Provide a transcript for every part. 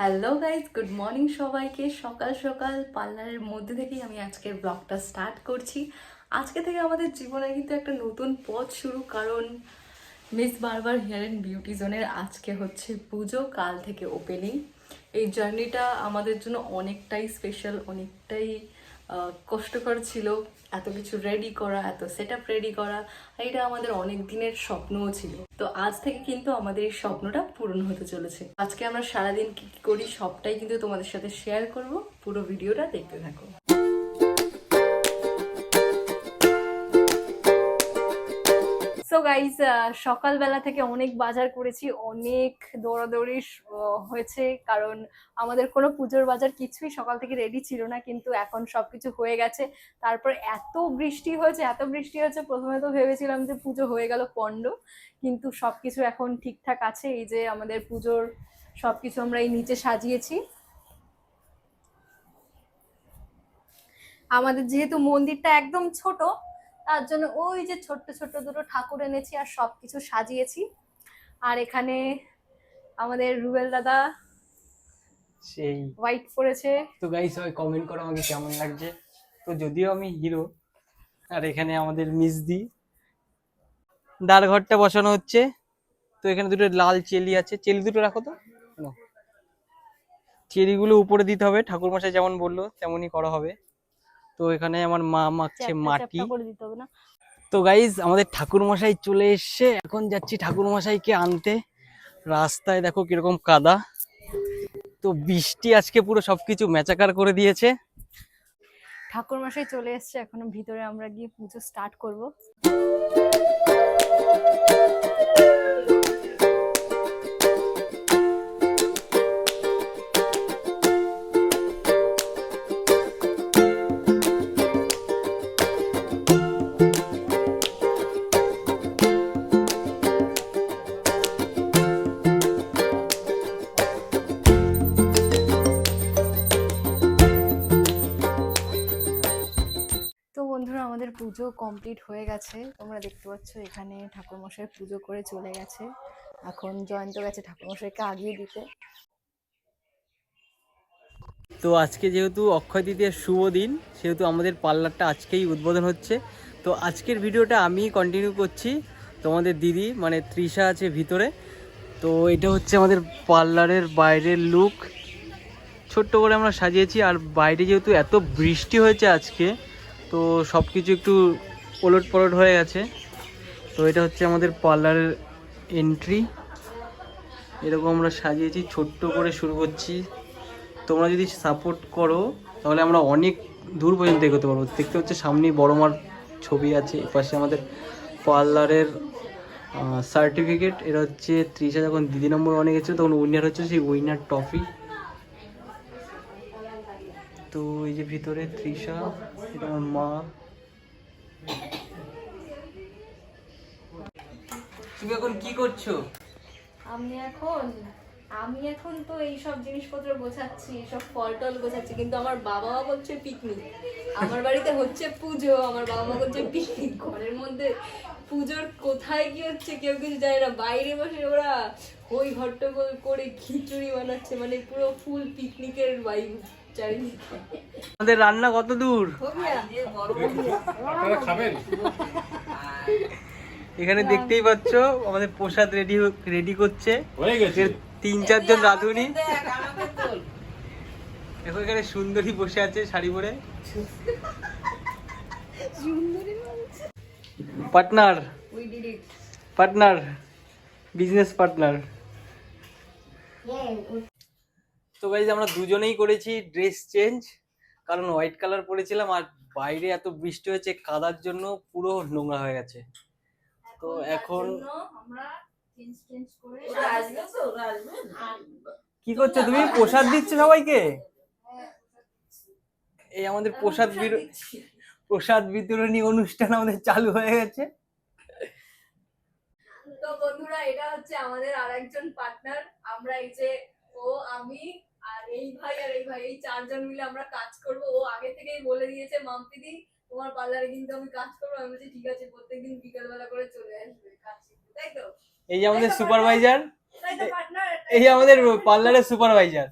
Hello guys good morning সবাইকে। সকাল সকাল পার্লারের মধ্যে থেকেই আমি আজকের ব্লগটা স্টার্ট করছি। আজকে থেকে আমাদের জীবনে কিন্তু একটা নতুন পথ শুরু, কারণ মিস বারবার হেয়ার অ্যান্ড বিউটি জোনের আজকে হচ্ছে পুজো, কাল থেকে ওপেনিং এই জার্নিটা আমাদের জন্য অনেকটাই স্পেশাল অনেকটাই কষ্টকর ছিল, এত কিছু রেডি করা, এত সেট আপ রেডি করা এটা আমাদের অনেক দিনের স্বপ্নও ছিল। তো আজ থেকে কিন্তু আমাদের এই স্বপ্নটা পূরণ হতে চলেছে। আজকে আমরা সারাদিন কি করি সবটাই কিন্তু তোমাদের সাথে শেয়ার করব। পুরো ভিডিওটা দেখতে থাকো। সো গাইজ সকালবেলা থেকে অনেক বাজার করেছি, অনেক দৌড়াদৌড়ি হয়েছে। কারণ আমাদের কোনো পুজোর বাজার কিছুই সকাল থেকে রেডি ছিল না, কিন্তু এখন সব কিছু হয়ে গেছে। তারপর এত বৃষ্টি হয়েছে, এত বৃষ্টি হয়েছে, প্রথমে তো ভেবেছিলাম যে পুজো হয়ে গেল পণ্ড, কিন্তু সব কিছু এখন ঠিকঠাক আছে। এই যে আমাদের পুজোর সব কিছু আমরা এই নিচে সাজিয়েছি। আমাদের যেহেতু মন্দিরটা একদম ছোট তার জন্য ওই যে ছোট্ট ছোট্ট দুটো ঠাকুর এনেছি আর সবকিছু সাজিয়েছি। আর এখানে আমাদের রুবেল দাদা সেই। হোয়াইট পরেছে। তো গাইস সবাই কমেন্ট করো আমাকে কেমন লাগছে। তো যদিও আমি হিরো আর এখানে আমাদের মিসদি দ্বার ঘরটা বসানো হচ্ছে। তো এখানে দুটো লাল চেলি আছে। চেলি দুটো রাখো তো। চেরিগুলো উপরে দিতে হবে। ঠাকুর মশাই যেমন বলল তেমনই করা হবে। তো এখানে আমার মা মাখছে মাটি। করে দিতে হবে না? তো গাইজ আমাদের ঠাকুর মশাই চলে এসছে। এখন যাচ্ছি ঠাকুর মশাইকে আনতে। রাস্তায় দেখো কীরকম কাদা। তো বৃষ্টি আজকে পুরো সবকিছু মেচাকার করে দিয়েছে। ঠাকুর মশাই চলে এসছে এখন ভিতরে আমরা গিয়ে পুজো স্টার্ট করব। পুজো কমপ্লিট হয়ে গেছে। তোমরা দেখতে পাচ্ছ এখানে ঠাকুরমশাই পুজো করে চলে গেছে। এখন জয়ন্ত গেছে ঠাকুরমশাইকে আগিয়ে দিতে। তো আজকে যেহেতু অক্ষয় তৃতীয়ার শুভ দিন, সেহেতু আমাদের পার্লারটা আজকেই উদ্বোধন হচ্ছে। তো আজকের ভিডিওটা আমি কন্টিনিউ করছি তোমাদের দিদি মানে তৃষা আছে ভিতরে। তো এটা হচ্ছে আমাদের পার্লারের বাইরের লুক ছোট্ট করে আমরা সাজিয়েছি, আর বাইরে যেহেতু এত বৃষ্টি হয়েছে আজকে তো সব কিছু একটু ওলট পলট হয়ে গেছে। তো এটা হচ্ছে আমাদের পার্লারের এন্ট্রি এরকম আমরা সাজিয়েছি, ছোট্ট করে শুরু করছি। তোমরা যদি সাপোর্ট করো, তাহলে আমরা অনেক দূর পর্যন্ত এগোতে পারব। দেখতে হচ্ছে সামনেই বড় মার ছবি আছে, এপাশে আমাদের পার্লারের সার্টিফিকেট এটা হচ্ছে ত্রিশা যখন দিদি নম্বর অনেক গেছিল তখন উইনার হচ্ছে সেই উইনার ট্রফি তো এই যে ভিতরে ত্রিশা এটা আমার মা। তুমি এখন কি করছ? আমি এখন আমি এখন তো এই সব জিনিসপত্র গোছাচ্ছি সব ফল টল গোছাচ্ছি, কিন্তু আমার বাবা মা বলছে পিকনিক আমার বাড়িতে হচ্ছে পুজো, আমার বাবা মা বলছে পিকনিক ঘরের মধ্যে পুজোর কোথায় কি হচ্ছে কেউ কিছু জানে না। বাইরে বসে ওরা ওই হট্টগোল করে খিচুড়ি বানাচ্ছে মানে পুরো ফুল পিকনিকের বাইব আমাদের রান্না কত দূর? এখানে দেখতেই পাচ্ছ আমাদের প্রসাদ রেডি রেডি করছে। তিন চারজন রাঁধুনি। দেখো এখানে সুন্দরী বসে আছে শাড়ি পরে। পার্টনার পার্টনার বিজনেস পার্টনার তো গাইজ আমরা দুজনেই করেছি ড্রেস চেঞ্জ কারণ হোয়াইট কালার পরেছিলাম আর বাইরে এত বৃষ্টি হয়েছে কাদার জন্য পুরো নোংরা হয়ে গেছে। তো এখন কি করছ তুমি? প্রসাদ দিচ্ছ সবাইকে? এই আমাদের প্রসাদ প্রসাদ বিতরণী অনুষ্ঠান আমাদের চালু হয়ে গেছে। তো বন্ধুরা এটা হচ্ছে আমাদের আরেকজন পার্টনার আমরা এই যে ও আমি আর এই ভাই আর এই ভাই এই চারজন মিলে আমরা কাজ করব। ও আগে থেকেই বলে দিয়েছে মাম্পিদি তোমার পার্লারে কিন্তু আমি কাজ করব। আমি বলছি ঠিক আছে প্রত্যেকদিন বিকালবেলা করে চলে আসবে কাজ তাই তো? এই যে আমাদের সুপারভাইজার তাই তো পার্টনার এই যে আমাদের পার্লারের সুপারভাইজার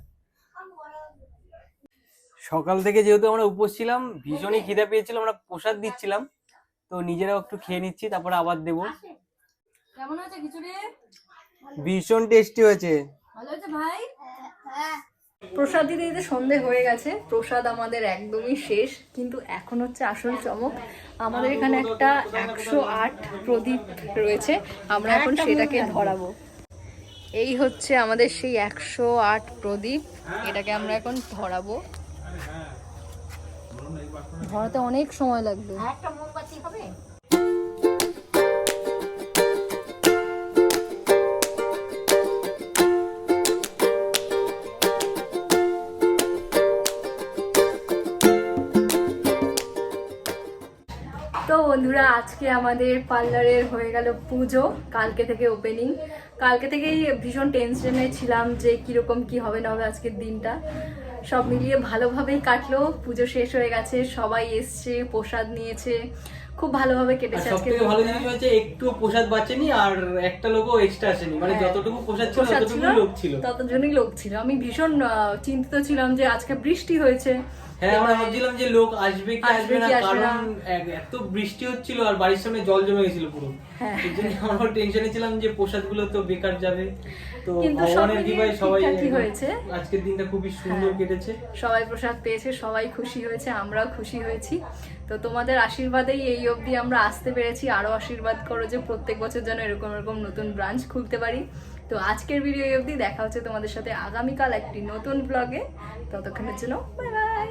সকাল থেকে যেহেতু আমরা উপোস ছিলাম ভীষণই খিদে পেয়েছিল আমরা প্রসাদ দিচ্ছিলাম। তো নিজেরাও একটু খেয়ে নিচ্ছি তারপরে আবার দেবো। কেমন হয়েছে খিচুড়ি? ভীষণ টেস্টি হয়েছে। ভালো হয়েছে ভাই? প্রসাদ দিতে দিতে সন্ধে হয়ে গেছে। প্রসাদ আমাদের একদমই শেষ কিন্তু এখন হচ্ছে আসল চমক। আমাদের এখানে একটা একশো আট প্রদীপ রয়েছে আমরা এখন সেটাকে ধরাবো। এই হচ্ছে আমাদের সেই একশো আট প্রদীপ এটাকে আমরা এখন ধরাবো। ধরাতে অনেক সময় লাগবে। বন্ধুরা আজকে আমাদের পার্লারের হয়ে গেল পুজো কালকে থেকে ওপেনিং কালকে থেকেই ভীষণ টেনশনে ছিলাম যে কীরকম কি হবে না হবে আজকের দিনটা। সব মিলিয়ে ভালোভাবেই কাটলো পুজো শেষ হয়ে গেছে সবাই এসছে প্রসাদ নিয়েছে। খুব ভালোভাবে কেটেছে আজকে ভালো জিনিস হচ্ছে একটু প্রসাদ বাঁচেনি আর একটা লোকও এক্সট্রা আসেনি। মানে হ্যাঁ। যতটুকু প্রসাদ ছিল প্রসাদ ছিল ততটুকু লোক ছিল। ততজনই লোক ছিল। আমি ভীষণ চিন্তিত ছিলাম যে আজকে বৃষ্টি হয়েছে। হ্যাঁ আমরা ভাবছিলাম যে লোক আসবে কি আসবে আসবে না কি আসবে না। কারণ এত বৃষ্টি হচ্ছিল আর বাড়ির সামনে জল জমে গেছিল পুরো হ্যাঁ। এই জন্য আমরা টেনশনে ছিলাম যে প্রসাদ তো বেকার যাবে তো ভগবানের কৃপায় সবাই হয়েছে। আজকের দিনটা খুবই সুন্দর হ্যাঁ। কেটেছে সবাই প্রসাদ পেয়েছে সবাই খুশি হয়েছে আমরাও খুশি হয়েছি তো তোমাদের আশীর্বাদেই এই অবধি আমরা আসতে পেরেছি আরও আশীর্বাদ করো যে প্রত্যেক বছর যেন এরকম এরকম নতুন ব্রাঞ্চ খুলতে পারি তো আজকের ভিডিও অবধি দেখা হচ্ছে তোমাদের সাথে আগামীকাল একটি নতুন ব্লগে ততক্ষণের জন্য বাই বাই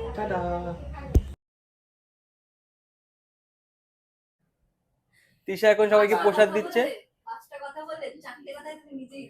তিশা এখন সবাইকে প্রসাদ দিচ্ছে। পাঁচটা কথা চারটে কথা তুমি নিজেই